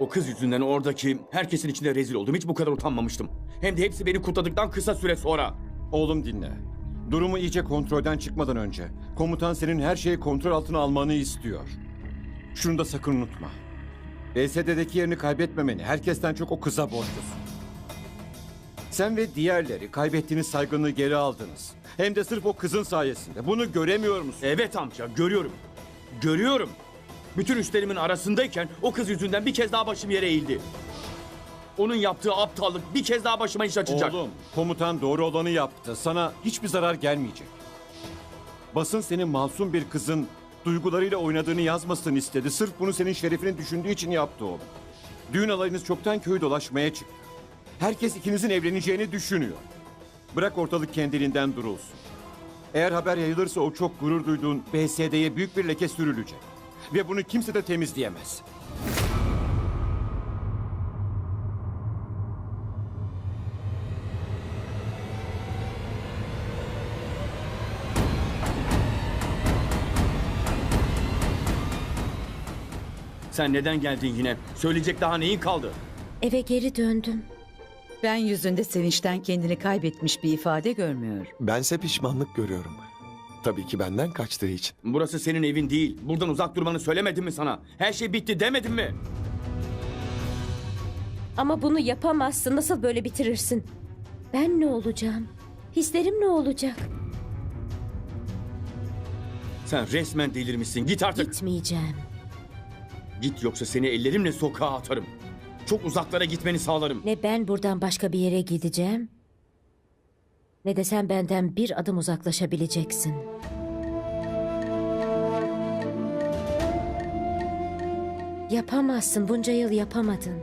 O kız yüzünden oradaki herkesin içinde rezil oldum. Hiç bu kadar utanmamıştım. Hem de hepsi beni kutladıktan kısa süre sonra. Oğlum dinle. Durumu iyice kontrolden çıkmadan önce komutan senin her şeyi kontrol altına almanı istiyor. Şunu da sakın unutma. BSD'deki yerini kaybetmemeni herkesten çok o kıza borçlusun. Sen ve diğerleri kaybettiğiniz saygınlığı geri aldınız. Hem de sırf o kızın sayesinde. Bunu göremiyor musun? Evet amca görüyorum. Görüyorum. Bütün üstlerimin arasındayken o kız yüzünden bir kez daha başım yere eğildi. Onun yaptığı aptallık bir kez daha başıma iş açacak. Oğlum, komutan doğru olanı yaptı. Sana hiçbir zarar gelmeyecek. Basın senin masum bir kızın duygularıyla oynadığını yazmasını istedi. Sırf bunu senin şerefini düşündüğü için yaptı oğlum. Düğün alayınız çoktan köyü dolaşmaya çıktı. Herkes ikinizin evleneceğini düşünüyor. Bırak ortalık kendiliğinden durulsun. Eğer haber yayılırsa o çok gurur duyduğun BSD'ye büyük bir leke sürülecek. Ve bunu kimse de temizleyemez. Sen neden geldin yine? Söyleyecek daha neyin kaldı? Eve geri döndüm. Ben yüzünde sevinçten kendini kaybetmiş bir ifade görmüyorum. Bense pişmanlık görüyorum. Tabii ki benden kaçtığı için. Burası senin evin değil. Buradan uzak durmanı söylemedim mi sana? Her şey bitti demedim mi? Ama bunu yapamazsın. Nasıl böyle bitirirsin? Ben ne olacağım? Hislerim ne olacak? Sen resmen delirmişsin. Git artık. Gitmeyeceğim. Git yoksa seni ellerimle sokağa atarım. Çok uzaklara gitmeni sağlarım. Ne ben buradan başka bir yere gideceğim. Ne de sen benden bir adım uzaklaşabileceksin. Yapamazsın. Bunca yıl yapamadın.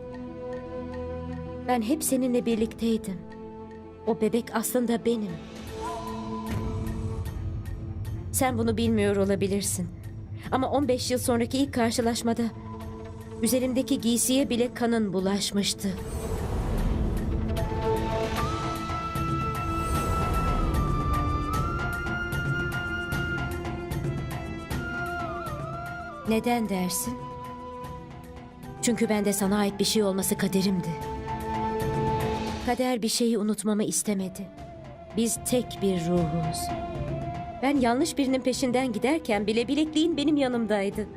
Ben hep seninle birlikteydim. O bebek aslında benim. Sen bunu bilmiyor olabilirsin. Ama 15 yıl sonraki ilk karşılaşmada üzerimdeki giysiye bile kanın bulaşmıştı. Neden dersin? Çünkü bende sana ait bir şey olması kaderimdi. Kader bir şeyi unutmamı istemedi. Biz tek bir ruhuz. Ben yanlış birinin peşinden giderken bile bilekliğin benim yanımdaydı.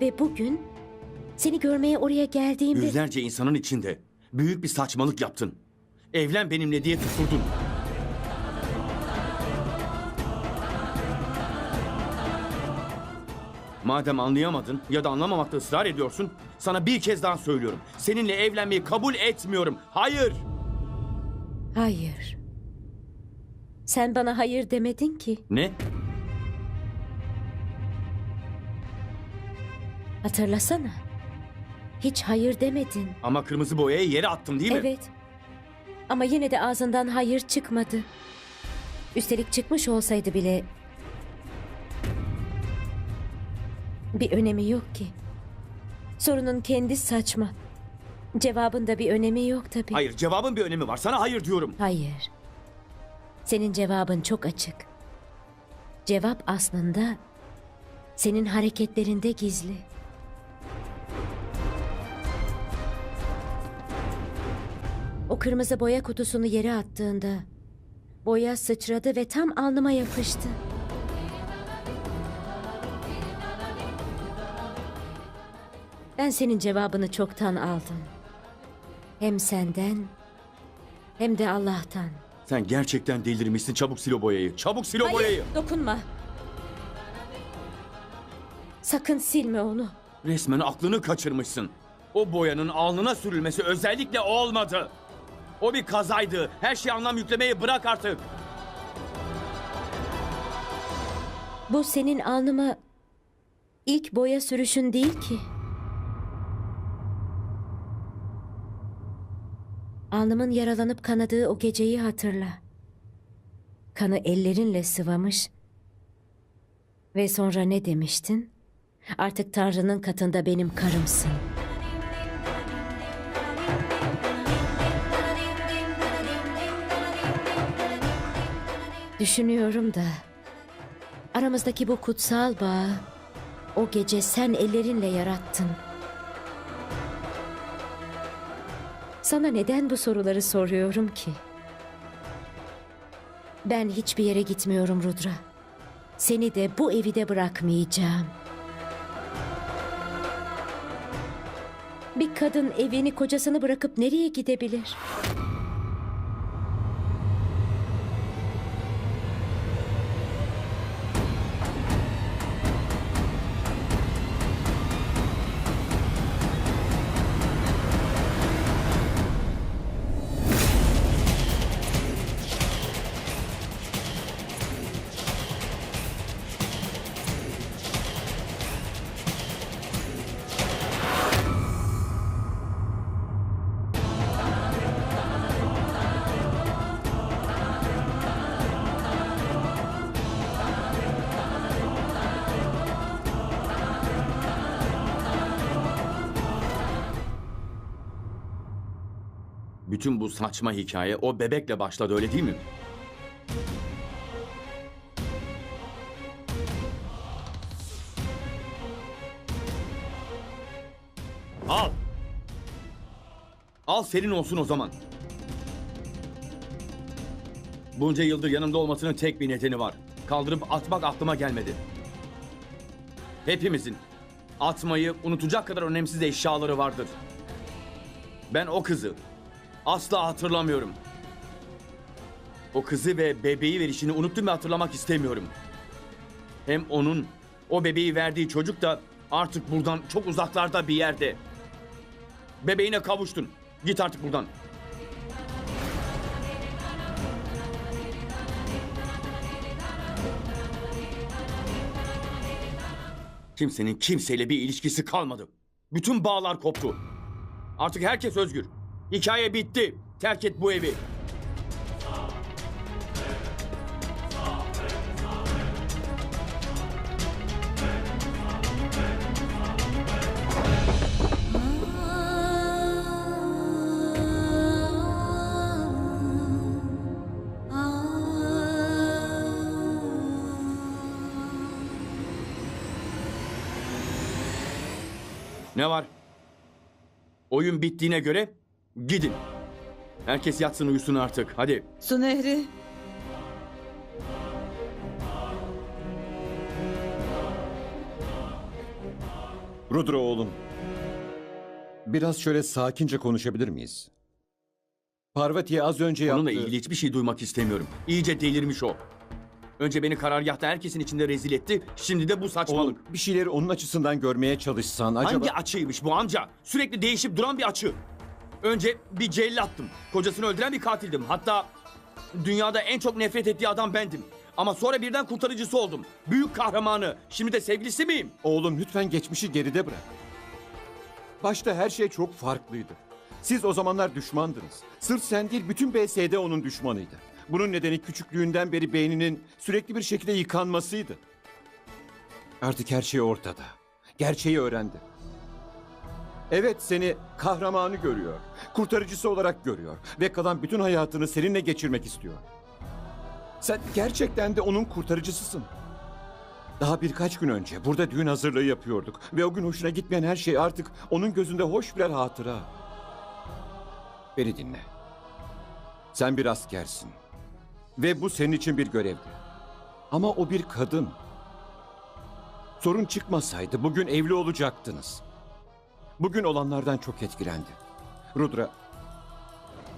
Ve bugün seni görmeye oraya geldiğimde... Yüzlerce insanın içinde büyük bir saçmalık yaptın. Evlen benimle diye tutturdun. Madem anlayamadın ya da anlamamakta ısrar ediyorsun, sana bir kez daha söylüyorum. Seninle evlenmeyi kabul etmiyorum. Hayır! Hayır. Sen bana hayır demedin ki. Ne? Hatırlasana. Hiç hayır demedin. Ama kırmızı boyayı yere attım değil mi? Evet. Ama yine de ağzından hayır çıkmadı. Üstelik çıkmış olsaydı bile bir önemi yok ki. Sorunun kendi saçma. Cevabın da bir önemi yok tabii. Hayır, cevabın bir önemi var. Sana hayır diyorum. Hayır. Senin cevabın çok açık. Cevap aslında senin hareketlerinde gizli. O kırmızı boya kutusunu yere attığında boya sıçradı ve tam alnıma yapıştı. Ben senin cevabını çoktan aldım. Hem senden hem de Allah'tan. Sen gerçekten delirmişsin. Çabuk sil o boyayı. Çabuk sil o boyayı. Hayır, dokunma. Sakın silme onu. Resmen aklını kaçırmışsın. O boyanın alnına sürülmesi özellikle olmadı. O bir kazaydı. Her şeye anlam yüklemeyi bırak artık. Bu senin alnıma ilk boya sürüşün değil ki. Alnımın yaralanıp kanadığı o geceyi hatırla. Kanı ellerinle sıvamış. Ve sonra ne demiştin? Artık Tanrı'nın katında benim karımsın. Düşünüyorum da aramızdaki bu kutsal bağı o gece sen ellerinle yarattın. Sana neden bu soruları soruyorum ki? Ben hiçbir yere gitmiyorum Rudra. Seni de bu evi de bırakmayacağım. Bir kadın evini kocasını bırakıp nereye gidebilir? Bütün bu saçma hikaye o bebekle başladı öyle değil mi? Al. Al senin olsun o zaman. Bunca yıldır yanımda olmasının tek bir nedeni var. Kaldırıp atmak aklıma gelmedi. Hepimizin atmayı unutacak kadar önemsiz eşyaları vardır. Ben o kızı asla hatırlamıyorum. O kızı ve bebeği verişini unuttum ve hatırlamak istemiyorum. Hem onun o bebeği verdiği çocuk da artık buradan çok uzaklarda bir yerde. Bebeğine kavuştun. Git artık buradan. Kimsenin kimseyle bir ilişkisi kalmadı. Bütün bağlar koptu. Artık herkes özgür. Hikaye bitti. Terk et bu evi. Ne var? Oyun bittiğine göre gidin. Herkes yatsın uyusun artık. Hadi. Su Nehri. Rudra oğlum. Biraz şöyle sakince konuşabilir miyiz? Parvati'ye az önce yaptığı... Onunla ilgili hiçbir şey duymak istemiyorum. İyice delirmiş o. Önce beni karargahta herkesin içinde rezil etti. Şimdi de bu saçmalık. Oğlum bir şeyleri onun açısından görmeye çalışsan acaba... Hangi açıymış bu amca? Sürekli değişip duran bir açı. Önce bir cellattım. Kocasını öldüren bir katildim. Hatta dünyada en çok nefret ettiği adam bendim. Ama sonra birden kurtarıcısı oldum. Büyük kahramanı. Şimdi de sevgilisi miyim? Oğlum lütfen geçmişi geride bırak. Başta her şey çok farklıydı. Siz o zamanlar düşmandınız. Sırf sen değil bütün BSD onun düşmanıydı. Bunun nedeni küçüklüğünden beri beyninin sürekli bir şekilde yıkanmasıydı. Artık her şey ortada. Gerçeği öğrendi. Evet seni kahramanı görüyor. Kurtarıcısı olarak görüyor. Ve kalan bütün hayatını seninle geçirmek istiyor. Sen gerçekten de onun kurtarıcısısın. Daha birkaç gün önce burada düğün hazırlığı yapıyorduk. Ve o gün hoşuna gitmeyen her şey artık onun gözünde hoş birer hatıra. Beni dinle. Sen bir askersin. Ve bu senin için bir görevdi. Ama o bir kadın. Sorun çıkmasaydı bugün evli olacaktınız. Bugün olanlardan çok etkilendi. Rudra,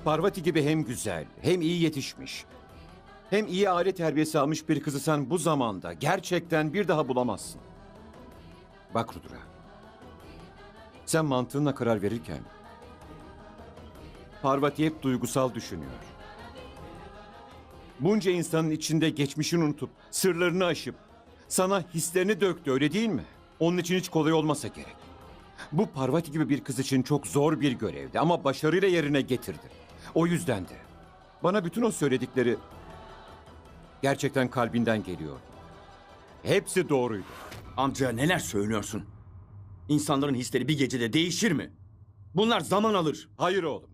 Parvati gibi hem güzel, hem iyi yetişmiş, hem iyi aile terbiyesi almış bir kızı sen bu zamanda gerçekten bir daha bulamazsın. Bak Rudra, sen mantığınla karar verirken Parvati hep duygusal düşünüyor. Bunca insanın içinde geçmişini unutup, sırlarını aşıp, sana hislerini döktü öyle değil mi? Onun için hiç kolay olmasa gerek. Bu Parvati gibi bir kız için çok zor bir görevdi ama başarıyla yerine getirdi. O yüzden de bana bütün o söyledikleri gerçekten kalbinden geliyor. Hepsi doğruydu. Amca neler söylüyorsun? İnsanların hisleri bir gecede değişir mi? Bunlar zaman alır. Hayır oğlum.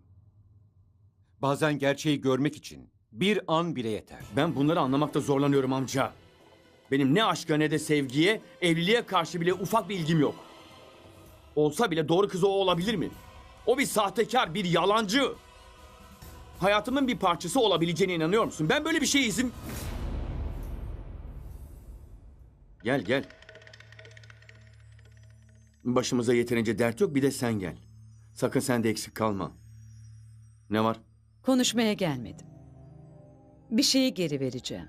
Bazen gerçeği görmek için bir an bile yeter. Ben bunları anlamakta zorlanıyorum amca. Benim ne aşka ne de sevgiye, evliliğe karşı bile ufak bir ilgim yok. Olsa bile doğru kız o olabilir mi? O bir sahtekar, bir yalancı. Hayatımın bir parçası olabileceğine inanıyor musun? Ben böyle bir şeye izin... Gel gel. Başımıza yeterince dert yok bir de sen gel. Sakın sen de eksik kalma. Ne var? Konuşmaya gelmedim. Bir şeyi geri vereceğim.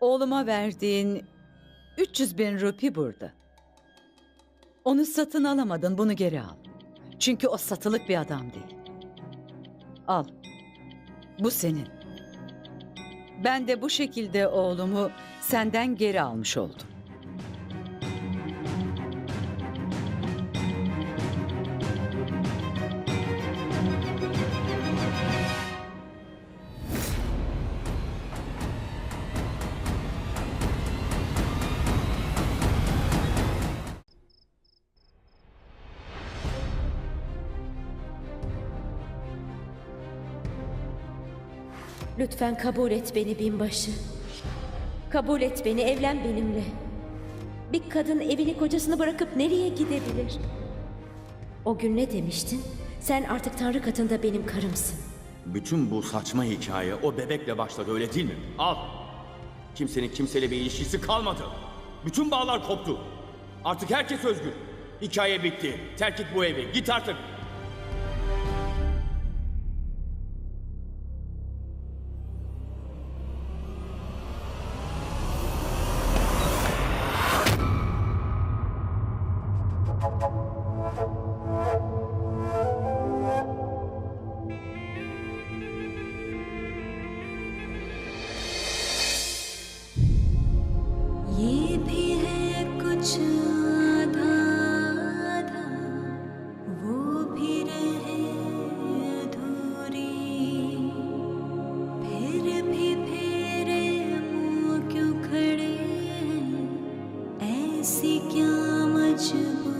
Oğluma verdiğin 300 bin rupi burada. Onu satın alamadın, bunu geri al. Çünkü o satılık bir adam değil. Al. Bu senin. Ben de bu şekilde oğlumu senden geri almış oldum. Lütfen kabul et beni binbaşı. Kabul et beni, evlen benimle. Bir kadın evini kocasını bırakıp nereye gidebilir? O gün ne demiştin? Sen artık Tanrı katında benim karımsın. Bütün bu saçma hikaye o bebekle başladı öyle değil mi? Al. Kimsenin kimseyle bir ilişkisi kalmadı. Bütün bağlar koptu. Artık herkes özgür. Hikaye bitti. Terk et bu evi. Git artık. क्या मजबूरी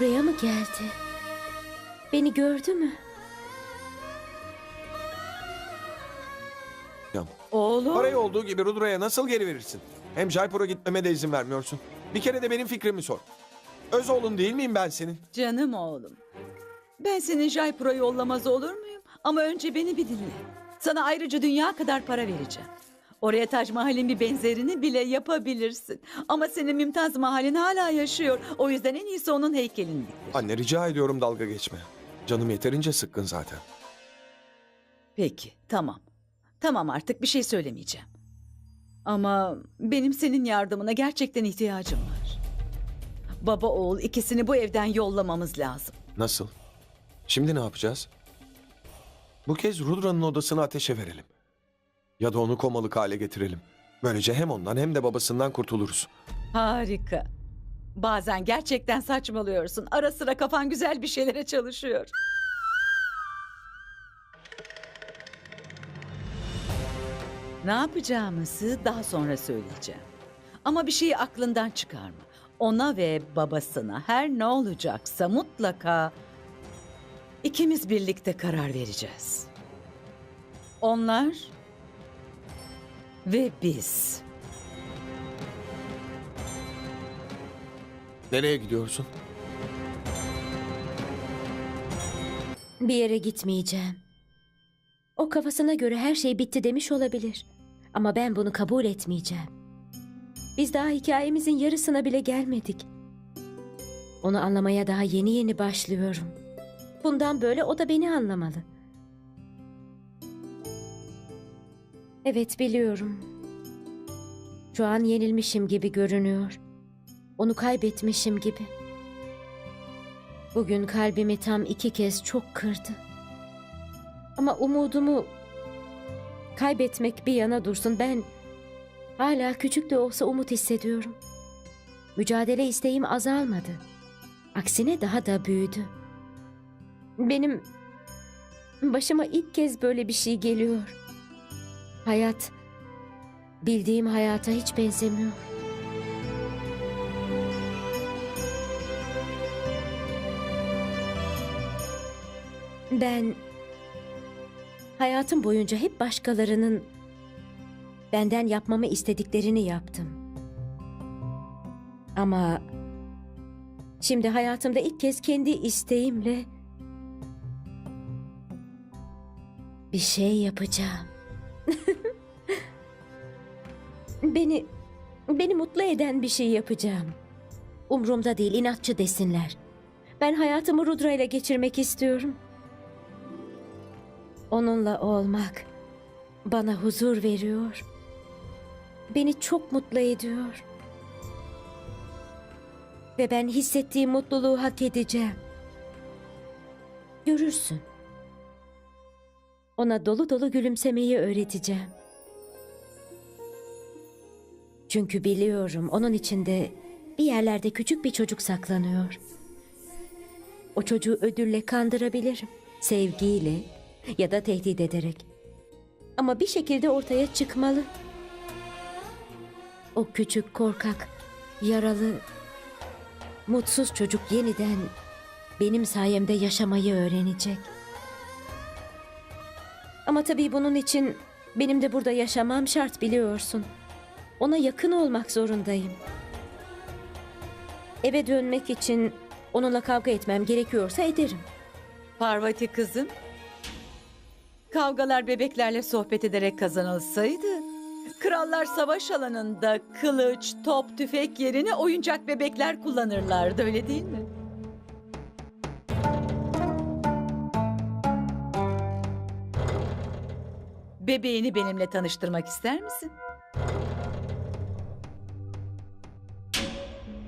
Buraya mı geldi? Beni gördü mü? Oğlum. Parayı olduğu gibi Rudra'ya nasıl geri verirsin? Hem Jaipur'a gitmeme de izin vermiyorsun. Bir kere de benim fikrimi sor. Öz oğlun değil miyim ben senin? Canım oğlum. Ben senin Jaipur'a yollamaz olur muyum? Ama önce beni bir dinle. Sana ayrıca dünya kadar para vereceğim. Oraya Tac Mahal'in bir benzerini bile yapabilirsin. Ama senin Mümtaz Mahal'in hala yaşıyor. O yüzden en iyisi onun heykelini diktir. Anne rica ediyorum dalga geçme. Canım yeterince sıkkın zaten. Peki, tamam. Tamam artık bir şey söylemeyeceğim. Ama benim senin yardımına gerçekten ihtiyacım var. Baba oğul ikisini bu evden yollamamız lazım. Nasıl? Şimdi ne yapacağız? Bu kez Rudra'nın odasını ateşe verelim. Ya da onu komalık hale getirelim. Böylece hem ondan hem de babasından kurtuluruz. Harika. Bazen gerçekten saçmalıyorsun. Ara sıra kafan güzel bir şeylere çalışıyor. Ne yapacağımızı daha sonra söyleyeceğim. Ama bir şeyi aklından çıkarma. Ona ve babasına her ne olacaksa mutlaka ikimiz birlikte karar vereceğiz. Onlar ve biz. Nereye gidiyorsun? Bir yere gitmeyeceğim. O kafasına göre her şey bitti demiş olabilir. Ama ben bunu kabul etmeyeceğim. Biz daha hikayemizin yarısına bile gelmedik. Onu anlamaya daha yeni yeni başlıyorum. Bundan böyle o da beni anlamalı. Evet biliyorum. Şu an yenilmişim gibi görünüyor. Onu kaybetmişim gibi. Bugün kalbimi tam iki kez çok kırdı. Ama umudumu kaybetmek bir yana dursun ben hala küçük de olsa umut hissediyorum. Mücadele isteğim azalmadı. Aksine daha da büyüdü. Benim başıma ilk kez böyle bir şey geliyor. Hayat bildiğim hayata hiç benzemiyor. Ben hayatım boyunca hep başkalarının benden yapmamı istediklerini yaptım. Ama şimdi hayatımda ilk kez kendi isteğimle bir şey yapacağım. Beni beni mutlu eden bir şey yapacağım. Umrumda değil inatçı desinler. Ben hayatımı Rudra ile geçirmek istiyorum. Onunla olmak bana huzur veriyor. Beni çok mutlu ediyor. Ve ben hissettiğim mutluluğu hak edeceğim. Görürsün. Ona dolu dolu gülümsemeyi öğreteceğim. Çünkü biliyorum onun içinde bir yerlerde küçük bir çocuk saklanıyor. O çocuğu ödülle kandırabilirim. Sevgiyle ya da tehdit ederek. Ama bir şekilde ortaya çıkmalı. O küçük, korkak, yaralı, mutsuz çocuk yeniden benim sayemde yaşamayı öğrenecek. Ama tabii bunun için benim de burada yaşamam şart biliyorsun. Ona yakın olmak zorundayım. Eve dönmek için onunla kavga etmem gerekiyorsa ederim. Parvati kızım. Kavgalar bebeklerle sohbet ederek kazanılsaydı, krallar savaş alanında kılıç, top, tüfek yerine oyuncak bebekler kullanırlardı öyle değil mi? Bebeğini benimle tanıştırmak ister misin?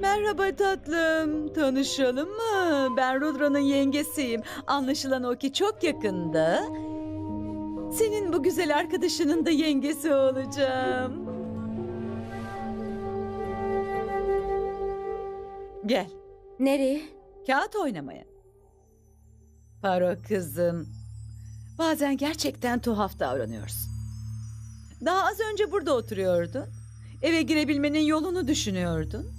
Merhaba tatlım. Tanışalım mı? Ben Rudra'nın yengesiyim. Anlaşılan o ki çok yakında senin bu güzel arkadaşının da yengesi olacağım. Gel, Nereye? kağıt oynamaya. Paro kızım, bazen gerçekten tuhaf davranıyorsun. Daha az önce burada oturuyordun. Eve girebilmenin yolunu düşünüyordun.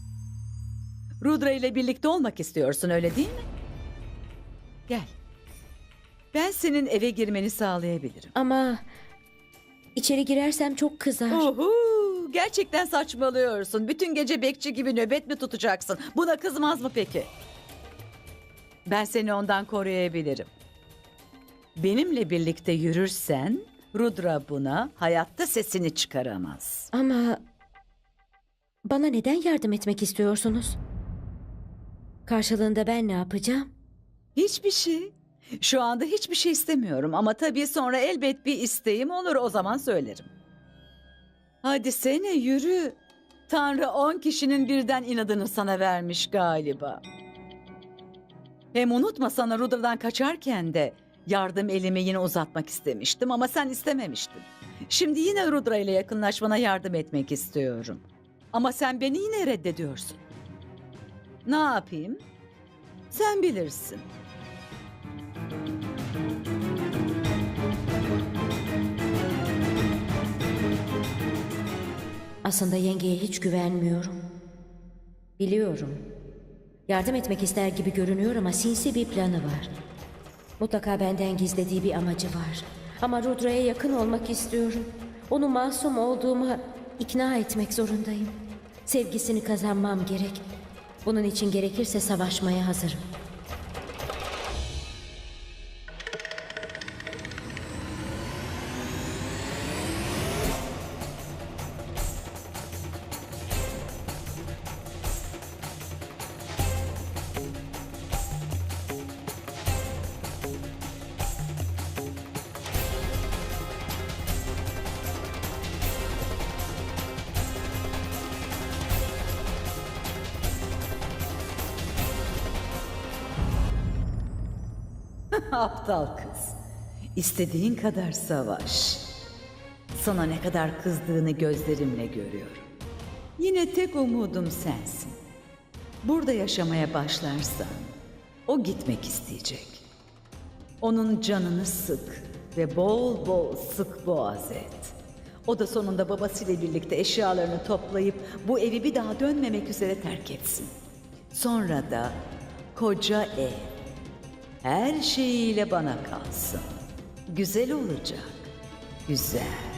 Rudra ile birlikte olmak istiyorsun öyle değil mi? Gel. Ben senin eve girmeni sağlayabilirim. Ama içeri girersem çok kızar. Uhu, gerçekten saçmalıyorsun. Bütün gece bekçi gibi nöbet mi tutacaksın? Buna kızmaz mı peki? Ben seni ondan koruyabilirim. Benimle birlikte yürürsen Rudra buna hayatta sesini çıkaramaz. Ama bana neden yardım etmek istiyorsunuz? Karşılığında ben ne yapacağım? Hiçbir şey. Şu anda hiçbir şey istemiyorum ama tabii sonra elbet bir isteğim olur o zaman söylerim. Hadi sene yürü. Tanrı on kişinin birden inadını sana vermiş galiba. Hem unutma sana Rudra'dan kaçarken de yardım elimi yine uzatmak istemiştim ama sen istememiştin. Şimdi yine Rudra ile yakınlaşmana yardım etmek istiyorum. Ama sen beni yine reddediyorsun. Ne yapayım? Sen bilirsin. Aslında yengeye hiç güvenmiyorum. Biliyorum. Yardım etmek ister gibi görünüyor ama sinsi bir planı var. Mutlaka benden gizlediği bir amacı var. Ama Rudra'ya yakın olmak istiyorum. Onu masum olduğuma ikna etmek zorundayım. Sevgisini kazanmam gerek. Bunun için gerekirse savaşmaya hazırım. İstediğin kadar savaş. Sana ne kadar kızdığını gözlerimle görüyorum. Yine tek umudum sensin. Burada yaşamaya başlarsan o gitmek isteyecek. Onun canını sık ve bol bol sık boğaz et. O da sonunda babasıyla birlikte eşyalarını toplayıp bu evi bir daha dönmemek üzere terk etsin. Sonra da koca ev her şeyiyle bana kalsın. Güzel olacak. Güzel.